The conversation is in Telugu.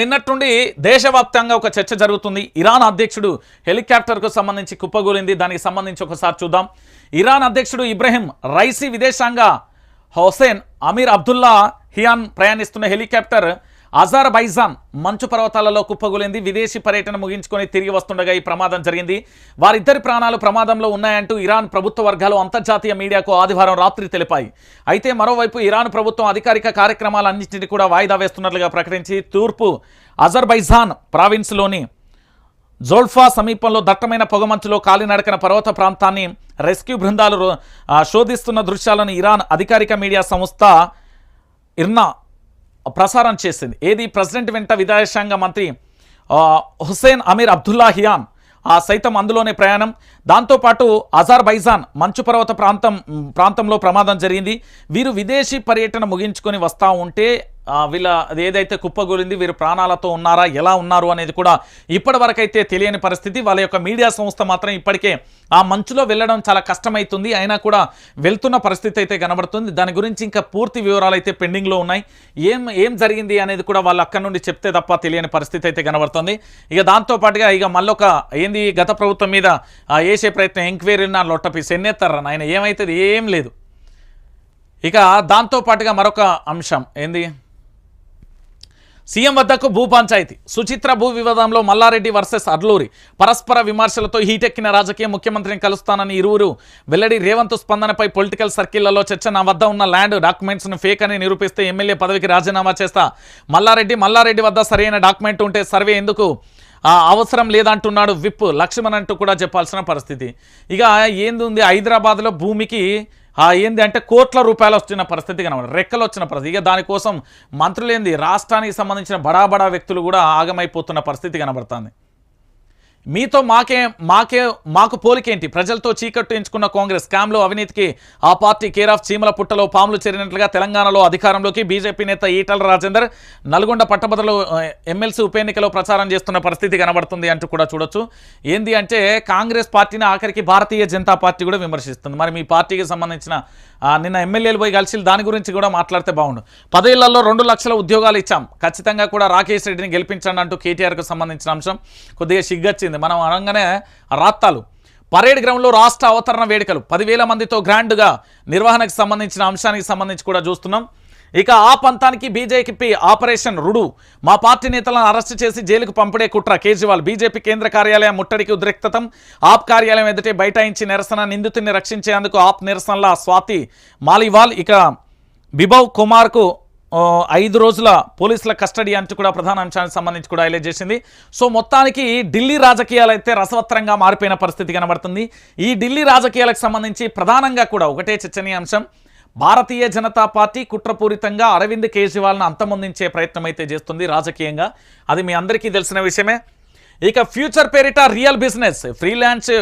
నిన్నట్టుండి దేశవ్యాప్తంగా ఒక చర్చ జరుగుతుంది. ఇరాన్ అధ్యక్షుడు హెలికాప్టర్కు సంబంధించి కుప్పగూలింది. దానికి సంబంధించి ఒకసారి చూద్దాం. ఇరాన్ అధ్యక్షుడు ఇబ్రహీం రైసీ విదేశాంగ హుసేన్ అమీర్ అబ్దుల్లా హియాన్ ప్రయాణిస్తున్న హెలికాప్టర్ అజర్బైజాన్ మంచు పర్వతాలలో కుప్పగూలింది. విదేశీ పర్యటన ముగించుకొని తిరిగి వస్తుండగా ఈ ప్రమాదం జరిగింది. వారిద్దరి ప్రాణాలు ప్రమాదంలో ఉన్నాయంటూ ఇరాన్ ప్రభుత్వ వర్గాలు అంతర్జాతీయ మీడియాకు ఆదివారం రాత్రి తెలిపాయి. అయితే మరోవైపు ఇరాన్ ప్రభుత్వం అధికారిక కార్యక్రమాలన్నింటినీ కూడా వాయిదా వేస్తున్నట్లుగా ప్రకటించి తూర్పు అజర్బైజాన్ ప్రావిన్స్లోని జోల్ఫా సమీపంలో దట్టమైన పొగమంచులో కాలినడకన పర్వత ప్రాంతాన్ని రెస్క్యూ బృందాలు శోధిస్తున్న దృశ్యాలను ఇరాన్ అధికారిక మీడియా సంస్థ ఇర్నా ప్రసారం చేసింది. ఏది? ప్రెసిడెంట్ వెంట విదేశాంగ మంత్రి Hossein Hossein Amir Abdollahian ఆ సైతం అందులోనే ప్రయాణం. దాంతోపాటు అజర్బైజాన్ మంచు పర్వత ప్రాంతం ప్రాంతంలో ప్రమాదం జరిగింది. వీరు విదేశీ పర్యటన ముగించుకొని వస్తూ ఉంటే వీళ్ళ అది ఏదైతే కుప్పగూలింది వీరు ప్రాణాలతో ఉన్నారా ఎలా ఉన్నారు అనేది కూడా ఇప్పటివరకైతే తెలియని పరిస్థితి. వాళ్ళ యొక్క మీడియా సంస్థ మాత్రం ఇప్పటికే ఆ మంచులో వెళ్ళడం చాలా కష్టమవుతుంది అయినా కూడా వెళ్తున్న పరిస్థితి అయితే కనబడుతుంది. దాని గురించి ఇంకా పూర్తి వివరాలు అయితే పెండింగ్లో ఉన్నాయి. ఏం ఏం జరిగింది అనేది కూడా వాళ్ళు అక్కడి నుండి చెప్తే తప్ప తెలియని పరిస్థితి అయితే కనబడుతుంది. ఇక దాంతోపాటుగా ఇక మళ్ళొక ఏంది గత ప్రభుత్వం మీద వేసే ప్రయత్నం ఎంక్వైరీ నా లొట్టపీస్ ఎన్నెత్తారని ఆయన ఏమవుతుంది ఏం లేదు. ఇక దాంతో పాటుగా మరొక అంశం. ఏంది? సీఎం వద్దకు భూ పంచాయతీ. సుచిత్ర భూ వివాదంలో మల్లారెడ్డి వర్సెస్ అర్లూరి పరస్పర విమర్శలతో హీటెక్కిన రాజకీయ ముఖ్యమంత్రిని కలుస్తానని ఇరువురు. వెల్లడి రేవంత్ స్పందనపై పొలిటికల్ సర్కిళ్ళలో చర్చ నా వద్ద ఉన్న ల్యాండ్ డాక్యుమెంట్స్ను ఫేక్ అని నిరూపిస్తే ఎమ్మెల్యే పదవికి రాజీనామా చేస్తా. మల్లారెడ్డి మల్లారెడ్డి వద్ద సరైన డాక్యుమెంట్ ఉంటే సర్వే ఎందుకు? అవసరం లేదంటున్నాడు విప్ లక్ష్మణ్ అంటూ కూడా చెప్పాల్సిన పరిస్థితి. ఇక ఏంది ఉంది హైదరాబాద్లో భూమికి ఏంది అంటే కోట్ల రూపాయలు వచ్చిన పరిస్థితి కనబడి రెక్కలు వచ్చిన పరిస్థితి. ఇక దానికోసం మంత్రులేంది? రాష్ట్రానికి సంబంధించిన బడా బడా వ్యక్తులు కూడా ఆగమైపోతున్న పరిస్థితి కనబడుతుంది. మీతో మాకే మాకే మాకు పోలికేంటి? ప్రజలతో చీకట్టు ఎంచుకున్న కాంగ్రెస్ స్కామ్లో అవినీతికి ఆ పార్టీ కేర్ ఆఫ్ చీమల పుట్టలో పాములు చేరినట్లుగా తెలంగాణలో అధికారంలోకి బీజేపీ నేత ఈటల రాజేందర్ నల్గొండ పట్టభద్రలో ఎమ్మెల్సీ ఉప ఎన్నికలో ప్రచారం చేస్తున్న పరిస్థితి కనబడుతుంది అంటూ కూడా చూడొచ్చు. ఏంది అంటే కాంగ్రెస్ పార్టీని ఆఖరికి భారతీయ జనతా పార్టీ కూడా విమర్శిస్తుంది. మరి మీ పార్టీకి సంబంధించిన నిన్న ఎమ్మెల్యేలు పోయి కలిసి దాని గురించి కూడా మాట్లాడితే బాగుండు. పదేళ్ళలో రెండు లక్షల ఉద్యోగాలు ఇచ్చాం. ఖచ్చితంగా కూడా రాకేష్ రెడ్డిని గెలిపించండి అంటూ కేటీఆర్కు సంబంధించిన అంశం కొద్దిగా సిగ్గచ్చింది మనం అనగానే రాత్తాలు. పరేడ్ గ్రౌండ్లో రాష్ట్ర అవతరణ వేడుకలు. పదివేల మందితో గ్రాండ్గా నిర్వహణకు సంబంధించిన అంశానికి సంబంధించి కూడా చూస్తున్నాం. ఇక ఆ పంతానికి బీజేపీ ఆపరేషన్ రుడు. మా పార్టీ నేతలను అరెస్టు చేసి జైలుకు పంపడే కుట్ర. కేజ్రీవాల్ బీజేపీ కేంద్ర కార్యాలయం ముట్టడికి ఉద్రిక్తతం. ఆప్ కార్యాలయం ఎదుటే బైఠాయించి నిరసన నిందితుడిని రక్షించేందుకు ఆప్ నిరసనల స్వాతి మాలివాల్. ఇక బిభవ్ కుమార్కు ఐదు రోజుల పోలీసుల కస్టడీ అంటూ కూడా ప్రధాన అంశానికి సంబంధించి కూడా హైలైట్ చేసింది. సో మొత్తానికి ఢిల్లీ రాజకీయాలు అయితే రసవత్తరంగా మారిపోయిన పరిస్థితి కనబడుతుంది. ఈ ఢిల్లీ రాజకీయాలకు సంబంధించి ప్రధానంగా కూడా ఒకటే చర్చనీయాంశం భారతీయ జనతా పార్టీ కుట్రపూరితంగా అరవింద్ కేజ్రీవాల్ను అంతమొందించే ప్రయత్నం అయితే చేస్తుంది రాజకీయంగా. అది మీ అందరికీ తెలిసిన విషయమే. ఇక ఫ్యూచర్ పేరిట రియల్ బిజినెస్ ఫ్రీలాన్స్